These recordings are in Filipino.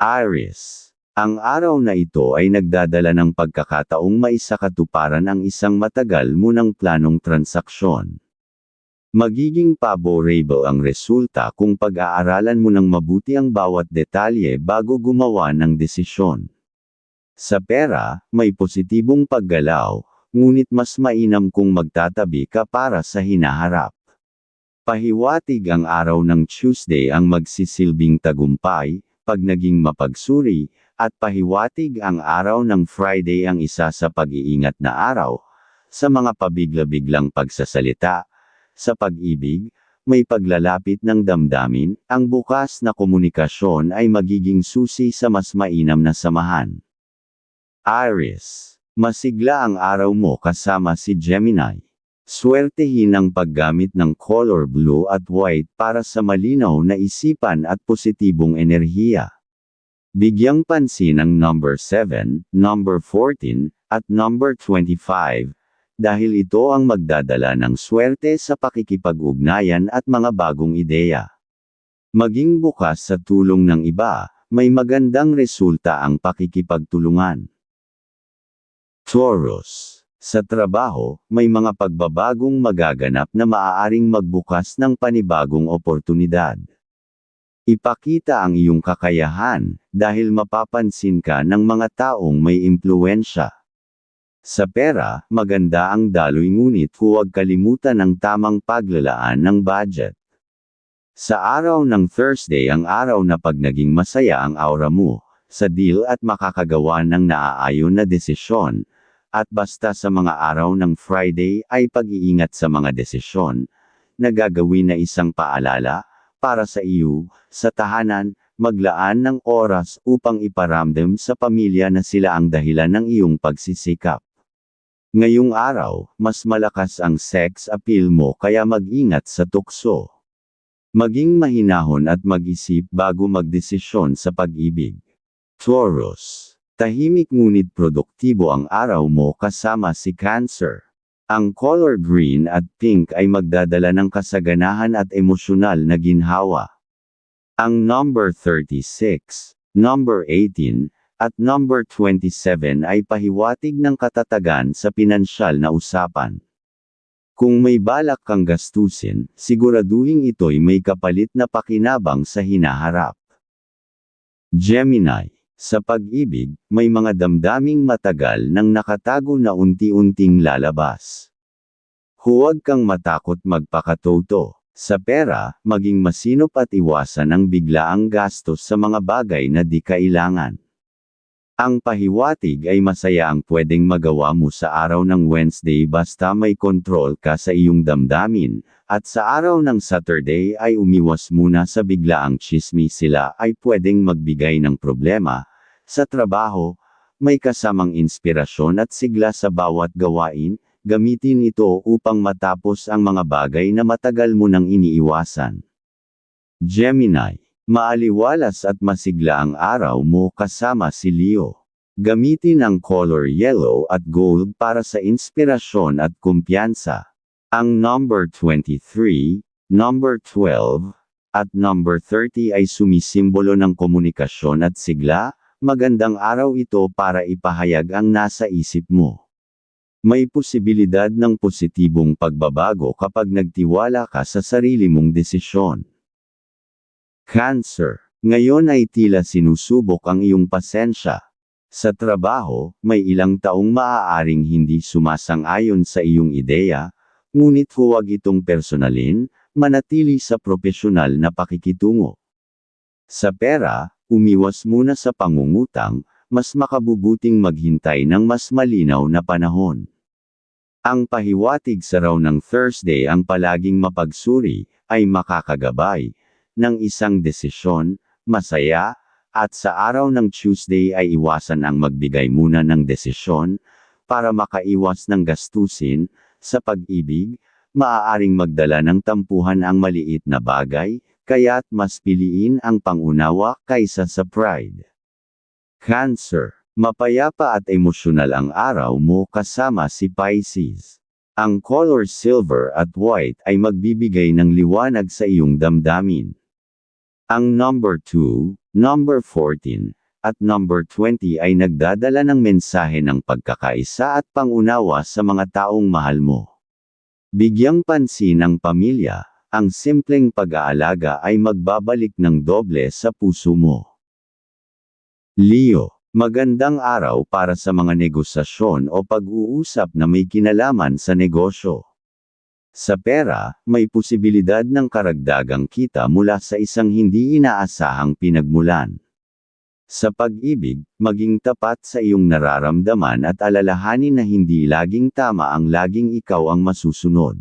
Aries. Ang araw na ito ay nagdadala ng pagkakataong maisakatuparan ang isang matagal mo ng planong transaksyon. Magiging favorable ang resulta kung pag-aaralan mo ng mabuti ang bawat detalye bago gumawa ng desisyon. Sa pera, may positibong paggalaw, ngunit mas mainam kung magtatabi ka para sa hinaharap. Pahiwatig ang araw ng Tuesday ang magsisilbing tagumpay, pag naging mapagsuri, at pahiwatig ang araw ng Friday ang isa sa pag-iingat na araw, sa mga pabigla-biglang pagsasalita, sa pag-ibig, may paglalapit ng damdamin, ang bukas na komunikasyon ay magiging susi sa mas mainam na samahan. Aries. Masigla ang araw mo kasama si Gemini. Swertehin ang paggamit ng color blue at white para sa malinaw na isipan at positibong enerhiya. Bigyang pansin ang number 7, number 14, at number 25, dahil ito ang magdadala ng swerte sa pakikipag-ugnayan at mga bagong ideya. Maging bukas sa tulong ng iba, may magandang resulta ang pakikipagtulungan. Taurus. Sa trabaho, may mga pagbabagong magaganap na maaaring magbukas ng panibagong oportunidad. Ipakita ang iyong kakayahan, dahil mapapansin ka ng mga taong may impluensya. Sa pera, maganda ang daloy ngunit huwag kalimutan ang tamang paglalaan ng budget. Sa araw ng Thursday ang araw na pag naging masaya ang aura mo, sa deal at makakagawa ng naaayon na desisyon, at basta sa mga araw ng Friday ay pag-iingat sa mga desisyon, na gagawin na isang paalala, para sa iyo, sa tahanan, maglaan ng oras upang iparamdam sa pamilya na sila ang dahilan ng iyong pagsisikap. Ngayong araw, mas malakas ang sex appeal mo kaya mag-ingat sa tukso. Maging mahinahon at mag-isip bago magdesisyon sa pag-ibig. Taurus. Tahimik ngunit produktibo ang araw mo kasama si Cancer. Ang color green at pink ay magdadala ng kasaganahan at emosyonal na ginhawa. Ang number 36, number 18, at number 27 ay pahiwatig ng katatagan sa pinansyal na usapan. Kung may balak kang gastusin, siguraduhin ito'y may kapalit na pakinabang sa hinaharap. Gemini Sa pag-ibig, may mga damdaming matagal nang nakatago na unti-unting lalabas. Huwag kang matakot magpakatoto. Sa pera, maging masinop at iwasan ang biglaang gastos sa mga bagay na di kailangan. Ang pahiwatig ay masaya ang pwedeng magawa mo sa araw ng Wednesday basta may kontrol ka sa iyong damdamin, at sa araw ng Saturday ay umiwas muna sa biglaang chismi sila ay pwedeng magbigay ng problema. Sa trabaho, may kasamang inspirasyon at sigla sa bawat gawain, gamitin ito upang matapos ang mga bagay na matagal mo nang iniiwasan. Gemini Maaliwalas at masigla ang araw mo kasama si Leo. Gamitin ang color yellow at gold para sa inspirasyon at kumpiyansa. Ang number 23, number 12, at number 30 ay sumisimbolo ng komunikasyon at sigla, magandang araw ito para ipahayag ang nasa isip mo. May posibilidad ng positibong pagbabago kapag nagtiwala ka sa sarili mong desisyon. Cancer. Ngayon ay tila sinusubok ang iyong pasensya. Sa trabaho, may ilang taong maaaring hindi sumasang-ayon sa iyong ideya, ngunit huwag itong personalin, manatili sa profesional na pakikitungo. Sa pera, umiwas muna sa pangungutang, mas makabubuting maghintay ng mas malinaw na panahon. Ang pahiwatig sa raw ng Thursday ang palaging mapagsuri, ay makakagabay, ng isang desisyon, masaya, at sa araw ng Tuesday ay iwasan ang magbigay muna ng desisyon, para makaiwas ng gastusin, sa pag-ibig, maaaring magdala ng tampuhan ang maliit na bagay, kaya't mas piliin ang pangunawa kaysa sa pride. Cancer. Mapayapa at emosyonal ang araw mo kasama si Pisces. Ang color silver at white ay magbibigay ng liwanag sa iyong damdamin. Ang number 2, number 14, at number 20 ay nagdadala ng mensahe ng pagkakaisa at pangunawa sa mga taong mahal mo. Bigyang pansin ang pamilya, ang simpleng pag-aalaga ay magbabalik ng doble sa puso mo. Leo, magandang araw para sa mga negosasyon o pag-uusap na may kinalaman sa negosyo. Sa pera, may posibilidad ng karagdagang kita mula sa isang hindi inaasahang pinagmulan. Sa pag-ibig, maging tapat sa iyong nararamdaman at alalahanin na hindi laging tama ang laging ikaw ang masusunod.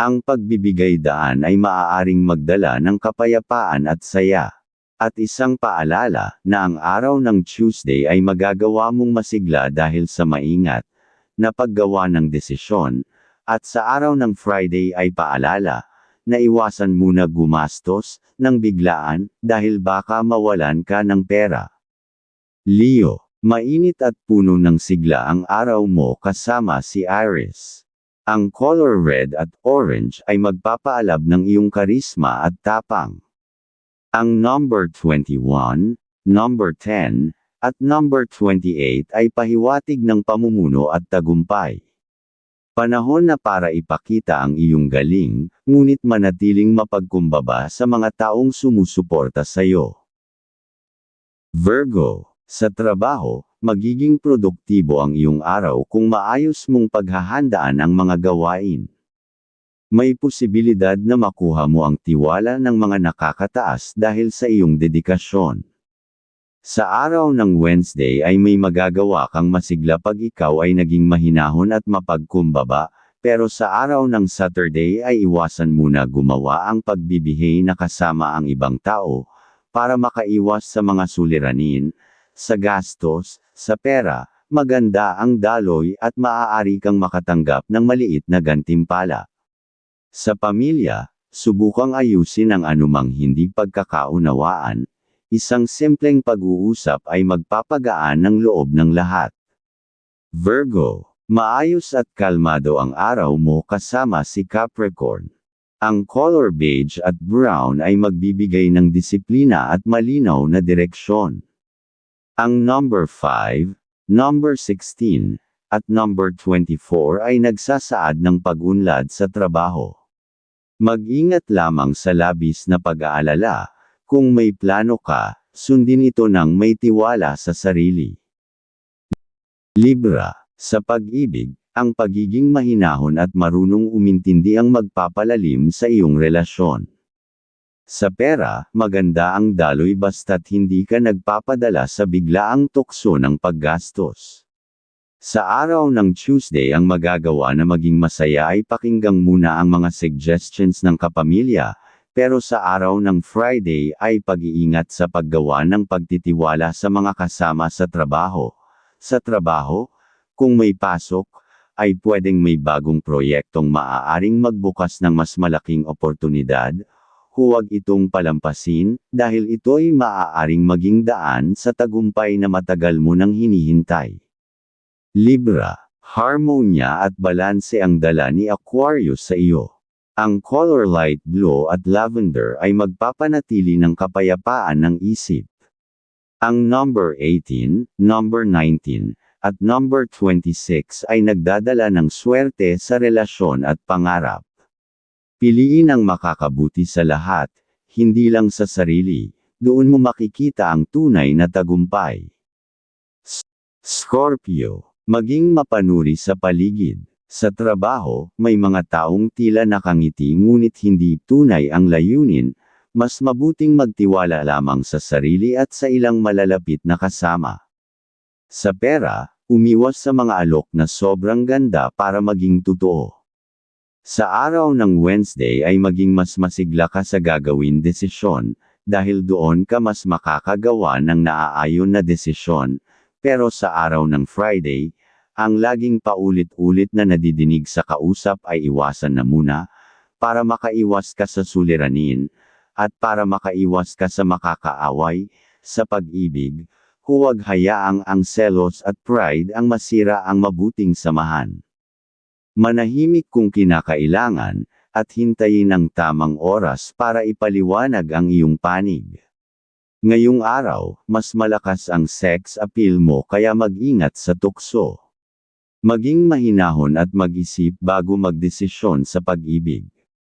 Ang pagbibigay daan ay maaaring magdala ng kapayapaan at saya. At isang paalala, na ang araw ng Tuesday ay magagawa mong masigla dahil sa maingat, na paggawa ng desisyon, at sa araw ng Friday ay paalala, na iwasan muna gumastos, ng biglaan, dahil baka mawalan ka ng pera. Leo, mainit at puno ng sigla ang araw mo kasama si Iris. Ang color red at orange ay magpapaalab ng iyong karisma at tapang. Ang number 21, number 10, at number 28 ay pahiwatig ng pamumuno at tagumpay. Panahon na para ipakita ang iyong galing, ngunit manatiling mapagkumbaba sa mga taong sumusuporta sa iyo. Virgo, sa trabaho, magiging produktibo ang iyong araw kung maayos mong paghahandaan ang mga gawain. May posibilidad na makuha mo ang tiwala ng mga nakakataas dahil sa iyong dedikasyon. Sa araw ng Wednesday ay may magagawa kang masigla pag ikaw ay naging mahinahon at mapagkumbaba, pero sa araw ng Saturday ay iwasan muna gumawa ang pagbibihay na kasama ang ibang tao, para makaiwas sa mga suliranin, sa gastos, sa pera, maganda ang daloy at maaari kang makatanggap ng maliit na gantimpala. Sa pamilya, subukang ayusin ang anumang hindi pagkakaunawaan, isang simpleng pag-uusap ay magpapagaan ng loob ng lahat. Virgo, maayos at kalmado ang araw mo kasama si Capricorn. Ang color beige at brown ay magbibigay ng disiplina at malinaw na direksyon. Ang number 5, number 16, at number 24 ay nagsasaad ng pag-unlad sa trabaho. Mag-ingat lamang sa labis na pag-aalala, kung may plano ka, sundin ito ng may tiwala sa sarili. Libra, sa pag-ibig, ang pagiging mahinahon at marunong umintindi ang magpapalalim sa iyong relasyon. Sa pera, maganda ang daloy basta't hindi ka nagpapadala sa biglaang tukso ng paggastos. Sa araw ng Tuesday ang magagawa na maging masaya ay pakinggang muna ang mga suggestions ng kapamilya, pero sa araw ng Friday ay pag-iingat sa paggawa ng pagtitiwala sa mga kasama sa trabaho. Sa trabaho, kung may pasok, ay pwedeng may bagong proyektong maaaring magbukas ng mas malaking oportunidad, huwag itong palampasin, dahil ito'y maaaring maging daan sa tagumpay na matagal mo nang hinihintay. Libra, harmonya at balanse ang dala ni Aquarius sa iyo. Ang color light blue at lavender ay magpapanatili ng kapayapaan ng isip. Ang number 18, number 19, at number 26 ay nagdadala ng swerte sa relasyon at pangarap. Piliin ang makakabuti sa lahat, hindi lang sa sarili, doon mo makikita ang tunay na tagumpay. Scorpio Maging mapanuri sa paligid. Sa trabaho, may mga taong tila nakangiti ngunit hindi tunay ang layunin, mas mabuting magtiwala lamang sa sarili at sa ilang malalapit na kasama. Sa pera, umiwas sa mga alok na sobrang ganda para maging totoo. Sa araw ng Wednesday ay maging mas masigla ka sa gagawin desisyon, dahil doon ka mas makakagawa ng naaayon na desisyon, pero sa araw ng Friday, ang laging paulit-ulit na nadidinig sa kausap ay iwasan na muna, para makaiwas ka sa suliranin, at para makaiwas ka sa makakaaway, sa pag-ibig, huwag hayaang ang selos at pride ang masira ang mabuting samahan. Manahimik kung kinakailangan, at hintayin ang tamang oras para ipaliwanag ang iyong panig. Ngayong araw, mas malakas ang sex appeal mo kaya mag-ingat sa tukso. Maging mahinahon at mag-isip bago magdesisyon sa pag-ibig.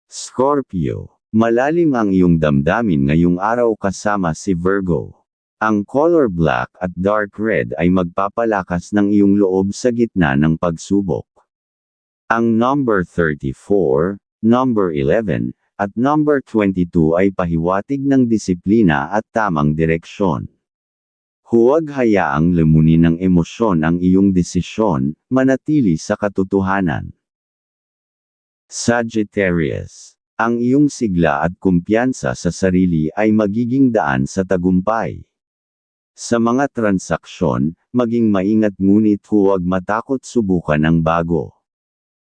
Scorpio, malalim ang iyong damdamin ngayong araw kasama si Virgo. Ang color black at dark red ay magpapalakas ng iyong loob sa gitna ng pagsubok. Ang number 34, number 11, at number 22 ay pahiwatig ng disiplina at tamang direksyon. Huwag hayaang lamunin ng emosyon ang iyong desisyon, manatili sa katotohanan. Sagittarius, ang iyong sigla at kumpiyansa sa sarili ay magiging daan sa tagumpay. Sa mga transaksyon, maging maingat ngunit huwag matakot subukan ang bago.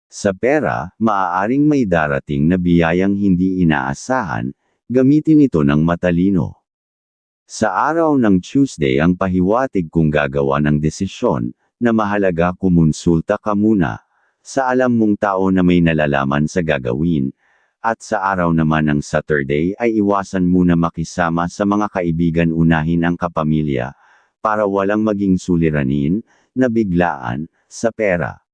Sa pera, maaaring may darating na biyayang hindi inaasahan, gamitin ito ng matalino. Sa araw ng Tuesday ang pahiwatig kung gagawa ng desisyon, na mahalaga kumonsulta ka muna, sa alam mong tao na may nalalaman sa gagawin, at sa araw naman ng Saturday ay iwasan muna makisama sa mga kaibigan unahin ang kapamilya, para walang maging suliranin, na biglaan, sa pera.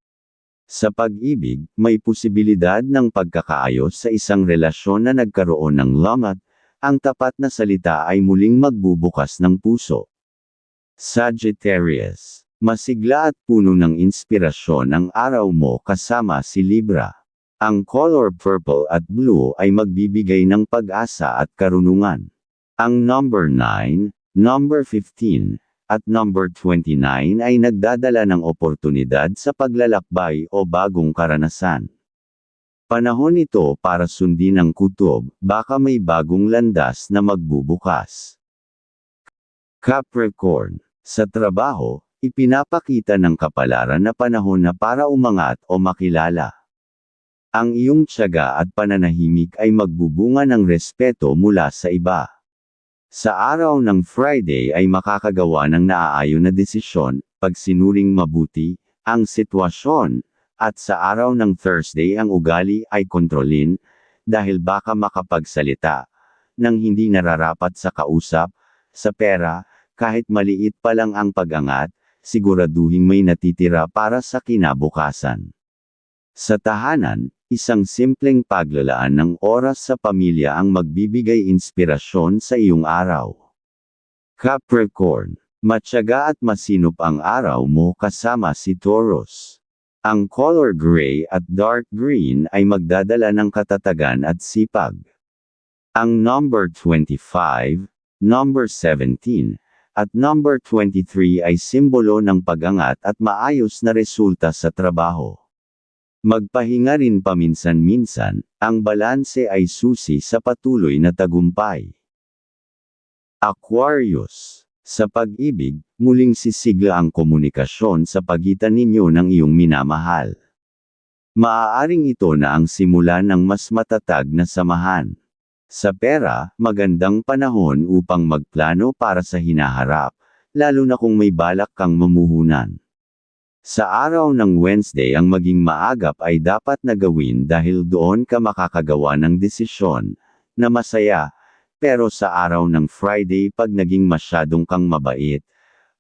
Sa pag-ibig, may posibilidad ng pagkakaayos sa isang relasyon na nagkaroon ng lamat, ang tapat na salita ay muling magbubukas ng puso. Sagittarius, masigla at puno ng inspirasyon ang araw mo kasama si Libra. Ang color purple at blue ay magbibigay ng pag-asa at karunungan. Ang number 9, number 15, at number 29 ay nagdadala ng oportunidad sa paglalakbay o bagong karanasan. Panahon ito para sundin ang kutob, baka may bagong landas na magbubukas. Capricorn, sa trabaho, ipinapakita ng kapalaran na panahon na para umangat o makilala. Ang iyong tiyaga at pananahimik ay magbubunga ng respeto mula sa iba. Sa araw ng Friday ay makakagawa ng naaayon na desisyon, pag sinuring mabuti, ang sitwasyon, at sa araw ng Thursday ang ugali ay kontrolin, dahil baka makapagsalita, nang hindi nararapat sa kausap, sa pera, kahit maliit pa lang ang pag-angat, siguraduhing may natitira para sa kinabukasan. Sa tahanan, Isang simpleng paglalaan ng oras sa pamilya ang magbibigay inspirasyon sa iyong araw. Capricorn, matyaga at masinop ang araw mo kasama si Taurus. Ang color gray at dark green ay magdadala ng katatagan at sipag. Ang number 25, number 17, at number 23 ay simbolo ng pagangat at maayos na resulta sa trabaho. Magpahinga rin paminsan-minsan, ang balanse ay susi sa patuloy na tagumpay. Aquarius. Sa pag-ibig, muling sisigla ang komunikasyon sa pagitan ninyo ng iyong minamahal. Maaaring ito na ang simula ng mas matatag na samahan. Sa pera, magandang panahon upang magplano para sa hinaharap, lalo na kung may balak kang mamuhunan. Sa araw ng Wednesday ang maging maagap ay dapat na gawin dahil doon ka makakagawa ng desisyon, na masaya, pero sa araw ng Friday pag naging masyadong kang mabait,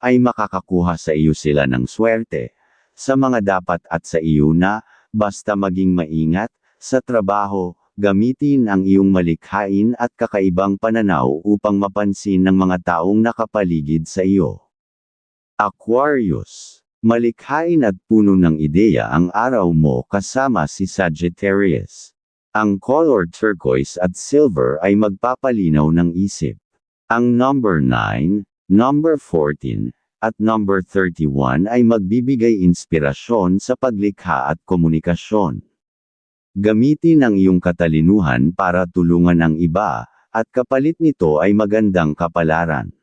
ay makakakuha sa iyo sila ng swerte, sa mga dapat at sa iyo na, basta maging maingat, sa trabaho, gamitin ang iyong malikhain at kakaibang pananaw upang mapansin ng mga taong nakapaligid sa iyo. Aquarius Malikhain at puno ng ideya ang araw mo kasama si Sagittarius. Ang color turquoise at silver ay magpapalinaw ng isip. Ang number 9, number 14, at number 31 ay magbibigay inspirasyon sa paglikha at komunikasyon. Gamitin ang iyong katalinuhan para tulungan ang iba, at kapalit nito ay magandang kapalaran.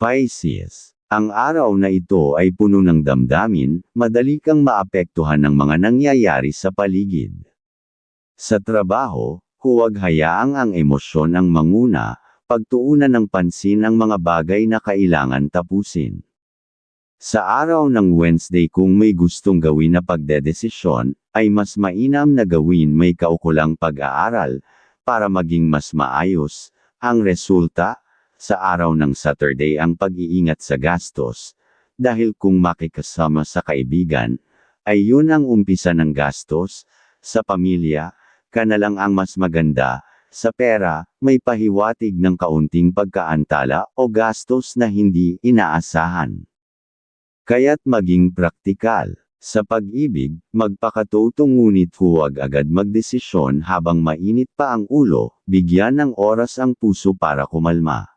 Pisces ang araw na ito ay puno ng damdamin, madali kang maapektuhan ng mga nangyayari sa paligid. Sa trabaho, huwag hayaang ang emosyon ang manguna, pagtuunan ng pansin ang mga bagay na kailangan tapusin. Sa araw ng Wednesday kung may gustong gawin na pagdedesisyon, ay mas mainam na gawin may kaukulang pag-aaral, para maging mas maayos. Ang resulta, sa araw ng Saturday ang pag-iingat sa gastos, dahil kung makikasama sa kaibigan, ay yun ang umpisa ng gastos, sa pamilya, ka lang ang mas maganda, sa pera, may pahiwatig ng kaunting pagkaantala o gastos na hindi inaasahan. Kaya't maging praktikal. Sa pag-ibig, magpakatotoo ngunit huwag agad magdesisyon habang mainit pa ang ulo, bigyan ng oras ang puso para kumalma.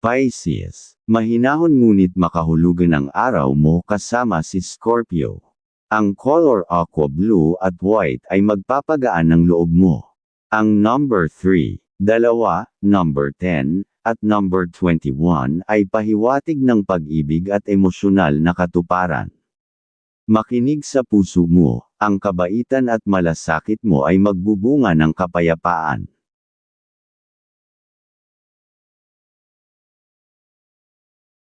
Pisces, mahinahon ngunit makahulugan ang araw mo kasama si Scorpio. Ang color aqua blue at white ay magpapagaan ng loob mo. Ang number 3, dalawa, number 10, at number 21 ay pahiwatig ng pag-ibig at emosyonal na katuparan. Makinig sa puso mo, ang kabaitan at malasakit mo ay magbubunga ng kapayapaan.